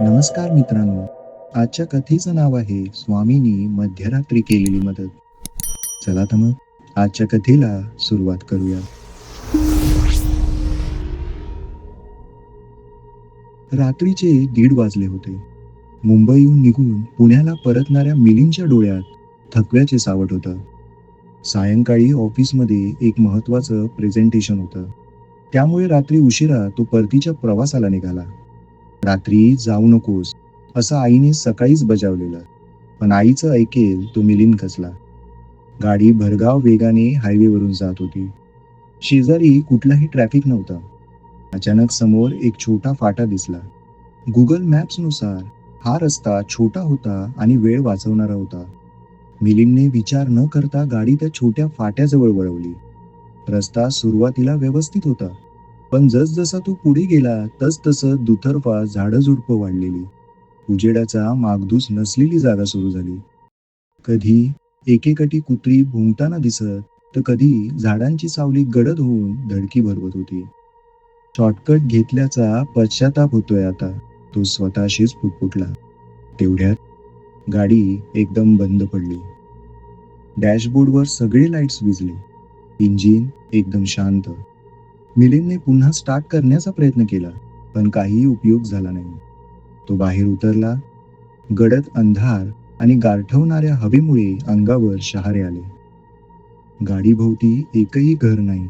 नमस्कार मित्रांनो. आजच्या कथेचं नाव आहे स्वामींनी मध्यरात्री केलेली मदत. चला तर मग आजच्या कथेला सुरुवात करूया. रात्रीचे दीड वाजले होते. मुंबईहून निघून पुण्याला परतणाऱ्या मिलींच्या डोळ्यात थकव्याचे सावट होतं. सायंकाळी ऑफिसमध्ये एक महत्वाचं प्रेझेंटेशन होतं. त्यामुळे रात्री उशिरा तो परतीच्या प्रवासाला निघाला. रात्री जाऊ नकोस असं आईने सकाळीच बजावलेलं. पण आईचं ऐकेल तो मिलिंद खचला. गाडी भरगाव वेगाने हायवेवरून जात होती. शेजारी कुठलाही ट्रॅफिक नव्हता. अचानक समोर एक छोटा फाटा दिसला. गुगल मॅप्सनुसार हा रस्ता छोटा होता आणि वेळ वाचवणारा होता. मिलिंदने विचार न करता गाडी त्या छोट्या फाट्याजवळ वळवली. रस्ता सुरुवातीला व्यवस्थित होता. पण जसजसा तो पुढे गेला तस तसं दुतर्फा झाडं झुडपं वाढलेली. उजेडाचा मागधूस नसलेली जागा सुरू झाली. कधी एकेकटी कुत्री भुंकताना दिसत तर कधी झाडांची सावली गडद होऊन धडकी भरवत होती. शॉर्टकट घेतल्याचा पश्चाताप होतोय आता. तो स्वतःशीच फुटफुटला तेवढ्यात गाडी एकदम बंद पडली. डॅशबोर्डवर सगळे लाईट्स विजले. इंजिन एकदम शांत. मिलिंदने पुन्हा स्टार्ट करण्याचा प्रयत्न केला पण काहीही उपयोग झाला नाही. तो बाहेर उतरला गडद अंधार आणि गारठवणाऱ्या हवेमुळे अंगावर शहारे आले. गाडीभोवती एकही घर नाही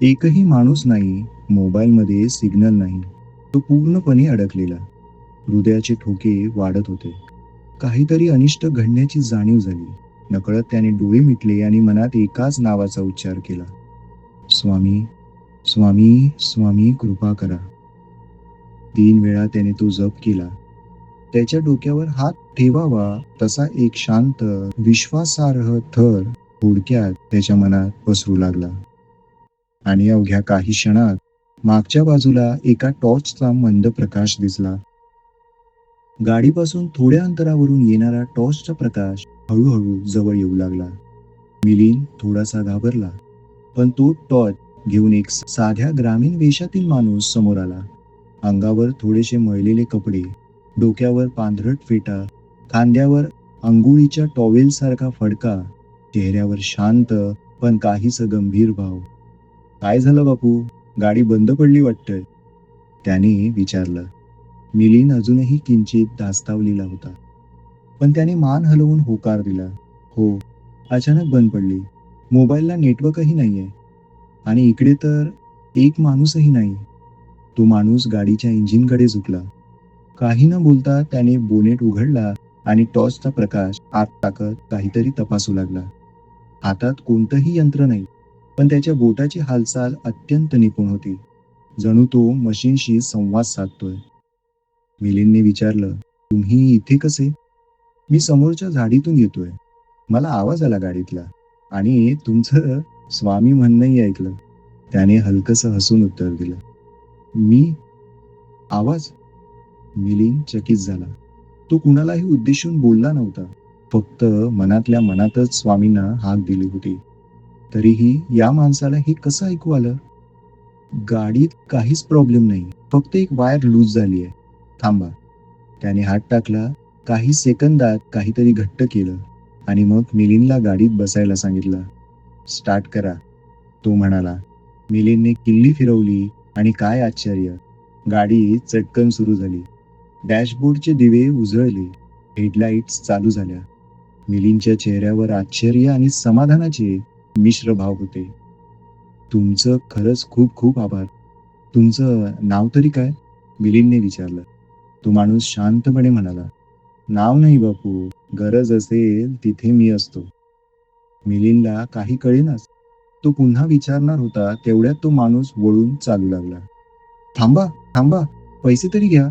एकही माणूस नाही मोबाईलमध्ये सिग्नल नाही तो पूर्णपणे अडकलेला. हृदयाचे ठोके वाढत होते. काहीतरी अनिष्ट घडण्याची जाणीव झाली. नकळत त्याने डोळे मिटले आणि मनात एकाच नावाचा उच्चार केला. स्वामी स्वामी स्वामी कृपा करा. तीन वेळा त्याने तो जप केला. त्याच्या डोक्यावर हात ठेवावा तसा एक शांत विश्वासार्ह थर थोडक्यात त्याच्या मनात पसरू लागला. आणि अवघ्या काही क्षणात मागच्या बाजूला एका टॉर्चचा मंद प्रकाश दिसला. गाडीपासून थोड्या अंतरावरून येणारा टॉर्चचा प्रकाश हळूहळू जवळ येऊ लागला. मिलिन थोडासा घाबरला पण तो टॉर्च घेऊन एक साध्या ग्रामीण वेशातील माणूस समोर आला. अंगावर थोडेसे मळलेले कपडे डोक्यावर पांढरट फेटा खांद्यावर अंघोळीच्या टॉवेल सारखा फडका चेहऱ्यावर शांत पण काहीस गंभीर भाव. काय झालं बापू? गाडी बंद पडली वाटतंय. त्याने विचारलं. मिलीन अजूनही किंचित धास्तावलेला होता. पण त्याने मान हलवून होकार दिला. हो अचानक बंद पडली. मोबाईलला नेटवर्कही नाहीये. आणि इकडे तर एक माणूसही नाही. तो माणूस गाडीच्या इंजिनकडे झुकला. काही न बोलता त्याने बोनेट उघडला आणि टॉर्चचा प्रकाश आत टाकत काहीतरी तपासू लागला. हातात कोणतंही यंत्र नाही पण त्याच्या बोटाची हालचाल अत्यंत निपुण होती. जणू तो मशीनशी संवाद साधतोय. मिलिंदने विचारलं तुम्ही इथे कसे? मी समोरच्या झाडीतून येतोय. मला आवाज आला गाडीतला आणि तुमचं स्वामी म्हणणंही ऐकलं. त्याने हलकस हसून उत्तर दिलं. मी? आवाज? मिलिंद चकित झाला. तो कुणालाही उद्देशून बोलला नव्हता. फक्त मनातल्या मनातच स्वामींना हाक दिली होती. तरीही या माणसाला हे कसं ऐकू आलं? गाडीत काहीच प्रॉब्लेम नाही. फक्त एक वायर लूज झाली आहे. थांबा. त्याने हात टाकला. काही सेकंदात काहीतरी घट्ट केलं आणि मग मिलिंदला गाडीत बसायला सांगितलं. स्टार्ट करा. तो म्हणाला मिलिंदने किल्ली फिरवली आणि काय आश्चर्य. गाडी चटकन सुरू झाली. डॅशबोर्डचे दिवे उजळले. हेडलाईट्स चालू झाल्या. मिलिंदच्या चेहऱ्यावर आश्चर्य आणि समाधानाचे मिश्र भाव होते. तुमचं खरंच खूप खूप आभार. तुमचं नाव तरी काय? मिलिंदने विचारलं. तो माणूस शांतपणे म्हणाला नाव नाही बापू. गरज असेल तिथे मी असतो. मिलिंदला काही कळेनाच. तो पुन्हा विचारणार होता तेवढ्यात तो माणूस वळून चालू लागला. थांबा थांबा पैसे तरी घ्या.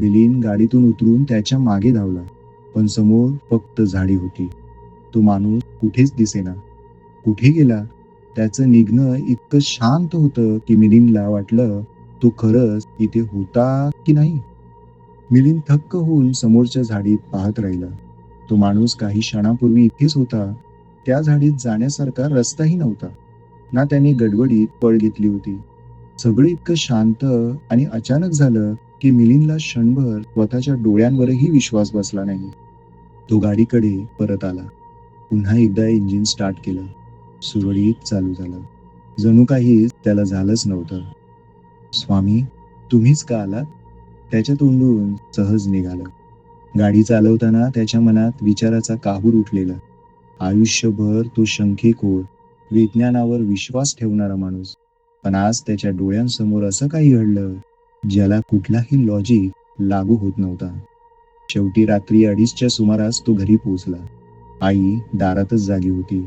मिलिंद गाडीतून उतरून त्याच्यामागे धावला पण समोर फक्त झाडी होती. तो माणूस कुठेच दिसेना. कुठे गेला? त्याचं निघणं इतकं शांत होतं की मिलिंदला वाटलं तो खरंच इथे होता की नाही? मिलिंद थक्क होऊन समोरच्या झाडीत पाहत राहिला. तो माणूस काही क्षणापूर्वी इथेच होता त्या झाडीत जाण्यासारखा रस्ताही नव्हता. ना त्याने गडबडीत पळ घेतली होती. सगळं इतकं शांत आणि अचानक झालं की मिलिंदला क्षणभर स्वतःच्या डोळ्यांवरही विश्वास बसला नाही. तो गाडीकडे परत आला. पुन्हा एकदा इंजिन स्टार्ट केलं. सुरळीत चालू झालं. जणू काही त्याला झालंच नव्हतं. स्वामी तुम्हीच का आलात? त्याच्या तोंडून सहज निघालं. गाडी चालवताना त्याच्या मनात विचाराचा काहूर उठलेला. आयुष्यभर तो शंकेकोर विज्ञानावर विश्वास ठेवणारा माणूस. पण आज त्याच्या डोळ्यांसमोर असं काही घडलं ज्याला कुठलाही लॉजिक लागू होत नव्हता. शेवटी रात्री अडीचच्या सुमारास तो घरी पोहोचला. आई दारातच जागी होती.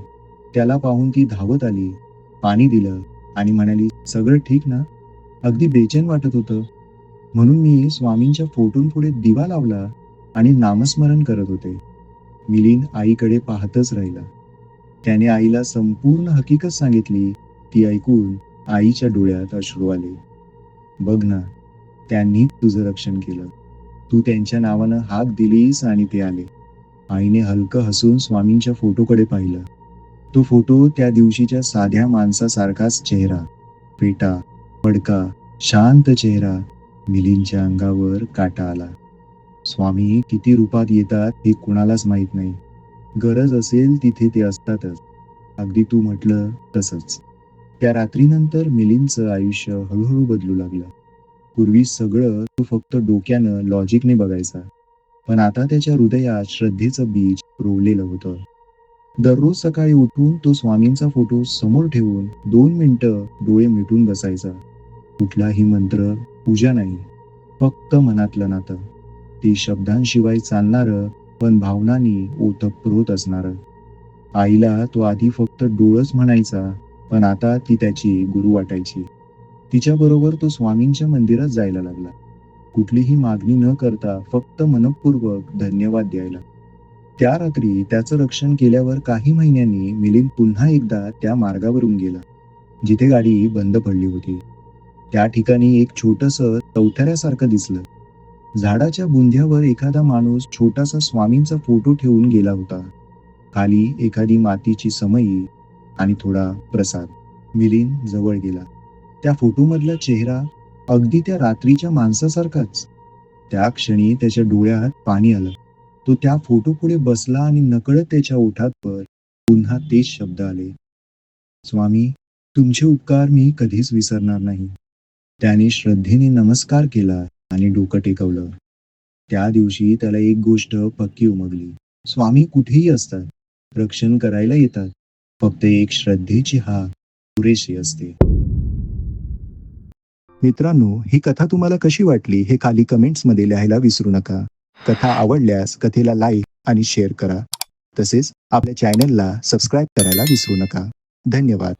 त्याला पाहून ती धावत आली. पाणी दिलं आणि म्हणाली सगळं ठीक ना? अगदी बेचैन वाटत होतं. म्हणून मी स्वामींच्या फोटोंपुढे दिवा लावला आणि नामस्मरण करत होते. मिलिंद आईकडे पाहतच राहिला. त्याने आईला संपूर्ण हकीकत सांगितली ती ऐकून आईच्या डोळ्यात अश्रू आले. बघ ना त्यांनी तुझं रक्षण केलं. तू त्यांच्या नावानं हाक दिलीस आणि ते आले. आईने हलकं हसून स्वामींच्या फोटोकडे पाहिलं. तो फोटो त्या दिवशीच्या साध्या माणसासारखाच चेहरा पेटा पडका शांत चेहरा मिलींच्या अंगावर काटा आला. स्वामी किती रूपात येतात हे कुणालाच माहीत नाही. गरज असेल तिथे ते असतातच. अगदी तू म्हटलं तसंच. त्या रात्रीनंतर मिलिंदचं आयुष्य हळूहळू बदलू लागलं. पूर्वी सगळं तो फक्त डोक्यानं लॉजिकने बघायचा. पण आता त्याच्या हृदयात श्रद्धेचं बीज रोवलेलं होतं. दररोज सकाळी उठून तो स्वामींचा फोटो समोर ठेवून दोन मिनिटं डोळे मिटून बसायचा. कुठलाही मंत्र पूजा नाही. फक्त मनातलं नातं. ती शब्दांशिवाय चालणारं पण भावनांनी ओतप्रोत असणारं. आईला तो आधी फक्त डोळच म्हणायचा पण आता ती त्याची गुरु वाटायची. तिच्याबरोबर तो स्वामींच्या मंदिरात जायला लागला. कुठलीही मागणी न करता फक्त मनपूर्वक धन्यवाद द्यायला. त्या रात्री त्याचं रक्षण केल्यावर काही महिन्यांनी मिलिंद पुन्हा एकदा त्या मार्गावरून गेला जिथे गाडी बंद पडली होती. त्या ठिकाणी एक छोटस चौथऱ्यासारखं दिसलं. झाडाच्या बुंध्यावर एखादा माणूस छोटासा स्वामींचा फोटो ठेवून गेला होता. खाली एखादी मातीची समई आणि थोडा प्रसाद. मिलिन जवळ गेला. त्या फोटोमधला चेहरा अगदी त्या रात्रीच्या माणसासारखाच. त्या क्षणी त्याच्या डोळ्यात पाणी आलं. तो त्या फोटो पुढे बसला आणि नकळत त्याच्या ओठात पर पुन्हा तेच शब्द आले. स्वामी तुमचे उपकार मी कधीच विसरणार नाही. त्याने श्रद्धेने नमस्कार केला. आणि डोकं टेकवलं. त्या दिवशी त्याला एक गोष्ट पक्की उमगली. स्वामी कुठेही असतात. रक्षण करायला येतात. फक्त एक श्रद्धेची हा पुरेशी असते. मित्रांनो ही कथा तुम्हाला कशी वाटली हे खाली कमेंट्समध्ये लिहायला विसरू नका. कथा आवडल्यास कथेला लाईक आणि शेअर करा. तसेच आपल्या चॅनलला सबस्क्राईब करायला विसरू नका. धन्यवाद.